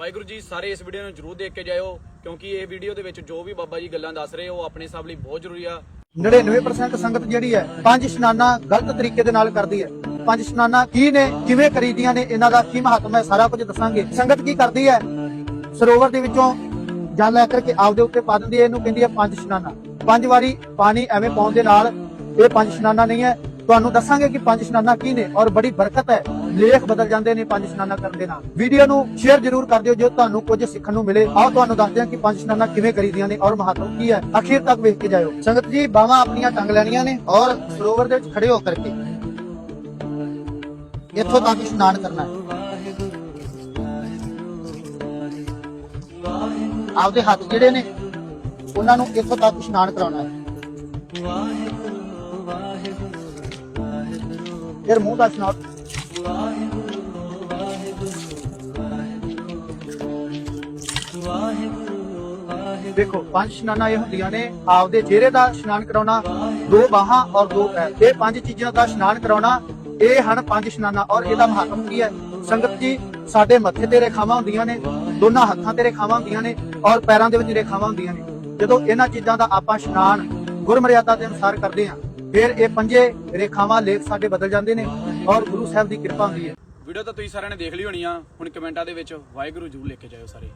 ਵਾਹਿਗੁਰੂ ਜੀ, ਸਾਰੇ ਇਸ ਵੀਡੀਓ ਨੂੰ ਜਰੂਰ ਦੇਖ ਕੇ ਜਾਇਓ, ਕਿਉਂਕਿ ਇਹ ਵੀਡੀਓ ਦੇ ਵਿੱਚ ਜੋ ਵੀ ਬਾਬਾ ਜੀ ਗੱਲਾਂ ਦੱਸ ਰਹੇ, ਉਹ ਆਪਣੇ ਸਭ ਲਈ ਬਹੁਤ ਜ਼ਰੂਰੀ ਆ। 99% ਸੰਗਤ ਜਿਹੜੀ ਹੈ, ਪੰਜ ਇਸ਼ਨਾਨਾਂ ਗਲਤ ਤਰੀਕੇ ਦੇ ਨਾਲ ਕਰਦੀ ਹੈ। ਪੰਜ ਇਸ਼ਨਾਨਾਂ ਕੀ ਨੇ, ਕਿਵੇਂ ਕਰੀਦੀਆਂ ਨੇ, ਇਹਨਾਂ ਦਾ ਕੀ ਮਹੱਤਵ ਹੈ, ਸਾਰਾ ਕੁਝ ਦੱਸਾਂਗੇ। ਸੰਗਤ ਕੀ ਕਰਦੀ ਹੈ? ਸਰੋਵਰ ਦੇ ਵਿੱਚੋਂ ਜਲ ਲੈ ਕਰਕੇ ਆਪਦੇ ਉੱਤੇ ਪਾ ਦਿੰਦੀ ਹੈ, ਇਹਨੂੰ ਕਹਿੰਦੀ ਹੈ ਪੰਜ ਇਸ਼ਨਾਨਾਂ। ਪੰਜ ਵਾਰੀ ਪਾਣੀ ਐਵੇਂ ਪਾਉਣ ਦੇ ਨਾਲ ਇਹ ਪੰਜ ਇਸ਼ਨਾਨਾਂ ਨਹੀਂ ਹੈ। ਤੁਹਾਨੂੰ ਦੱਸਾਂਗੇ ਕਿ ਪੰਜ ਇਸ਼ਨਾਨਾਂ ਕੀ ਨੇ ਔਰ ਬੜੀ ਬਰਕਤ ਹੈ। ਲੇਖ ਬਦਲ ਜਾਂਦੇ ਨੇ ਪੰਜ ਇਸ਼ਨਾਨਾਂ ਕਰਨ ਦੇ ਨਾਲ। ਵੀਡੀਓ ਨੂੰ ਸ਼ੇਅਰ ਜ਼ਰੂਰ ਕਰ ਦਿਓ ਜੋ ਤੁਹਾਨੂੰ ਕੁਝ ਸਿੱਖਣ ਨੂੰ ਮਿਲੇ। ਆਓ ਤੁਹਾਨੂੰ ਦੱਸਦੇ ਹਾਂ ਕਿ ਪੰਜ ਇਸ਼ਨਾਨਾਂ ਕਿਵੇਂ ਕਰੀਦੀਆਂ ਨੇ ਔਰ ਮਹੱਤਵ ਕੀ ਹੈ। ਅਖੀਰ ਤੱਕ ਵੇਖ ਕੇ ਜਾਇਓ। ਸੰਗਤ ਜੀ, ਬਾਹਾਂ ਆਪਣੀਆਂ ਟੰਗ ਲੈਣੀਆਂ ਨੇ ਔਰ ਸਰੋਵਰ ਦੇ ਵਿੱਚ ਖੜੇ ਹੋ ਕਰਕੇ ਇੱਥੋਂ ਤੱਕ ਇਸ਼ਨਾਨ ਕਰਨਾ ਹੈ। ਆਪਦੇ ਹੱਥ ਜਿਹੜੇ ਨੇ, ਉਹਨਾਂ ਨੂੰ ਇੱਥੋਂ ਤੱਕ ਇਸ਼ਨਾਨ ਕਰਾਉਣਾ ਹੈ। ਫਿਰ ਮੂੰਹ ਦਾ ਇਸ਼ਨਾਨ ਦੇਖੋ, ਪੰਜ ਇਸ਼ਨਾਨਾਂ ਇਹ ਹੁੰਦੀਆਂ ਨੇ, ਆਪਦੇ ਚਿਹਰੇ ਦਾ ਇਸ਼ਨਾਨ ਕਰਾਉਣਾ, ਦੋ ਬਾਹਾਂ ਔਰ ਦੋ ਪੈਰ। ਇਹ ਪੰਜ ਚੀਜ਼ਾਂ ਦਾ ਇਸ਼ਨਾਨ ਕਰਾਉਣਾ, ਇਹ ਹਨ ਪੰਜ ਇਸ਼ਨਾਨਾਂ ਔਰ ਇਹਦਾ ਮਹੱਤਵ ਕੀ ਹੈ? ਸੰਗਤ ਜੀ, ਸਾਡੇ ਮੱਥੇ ਤੇ ਰੇਖਾਵਾਂ ਹੁੰਦੀਆਂ ਨੇ, ਦੋਨਾਂ ਹੱਥਾਂ ਤੇ ਰੇਖਾਵਾਂ ਹੁੰਦੀਆਂ ਨੇ ਔਰ ਪੈਰਾਂ ਦੇ ਵਿੱਚ ਰੇਖਾਵਾਂ ਹੁੰਦੀਆਂ ਨੇ। ਜਦੋਂ ਇਹਨਾਂ ਚੀਜ਼ਾਂ ਦਾ ਆਪਾਂ ਇਸ਼ਨਾਨ ਗੁਰਮਰਿਆਦਾ ਦੇ ਅਨੁਸਾਰ ਕਰਦੇ ਹਾਂ, ਫਿਰ ਇਹ ਪੰਜੇ ਰੇਖਾਵਾਂ ਲੇਖ ਸਾਡੇ ਬਦਲ ਜਾਂਦੇ ਨੇ। ਔਰ ਗੁਰੂ ਸਾਹਿਬ ਦੀ ਕਿਰਪਾ ਹੁੰਦੀ ਹੈ। ਵੀਡੀਓ ਤਾਂ ਤੁਸੀਂ ਸਾਰਿਆਂ ਨੇ ਦੇਖ ਲਈ ਹੋਣੀ ਆ। ਹੁਣ ਕਮੈਂਟਾਂ ਦੇ ਵਿੱਚ ਵਾਹਿਗੁਰੂ ਜਰੂਰ ਲਿਖ ਕੇ ਜਾਇਓ ਸਾਰੇ।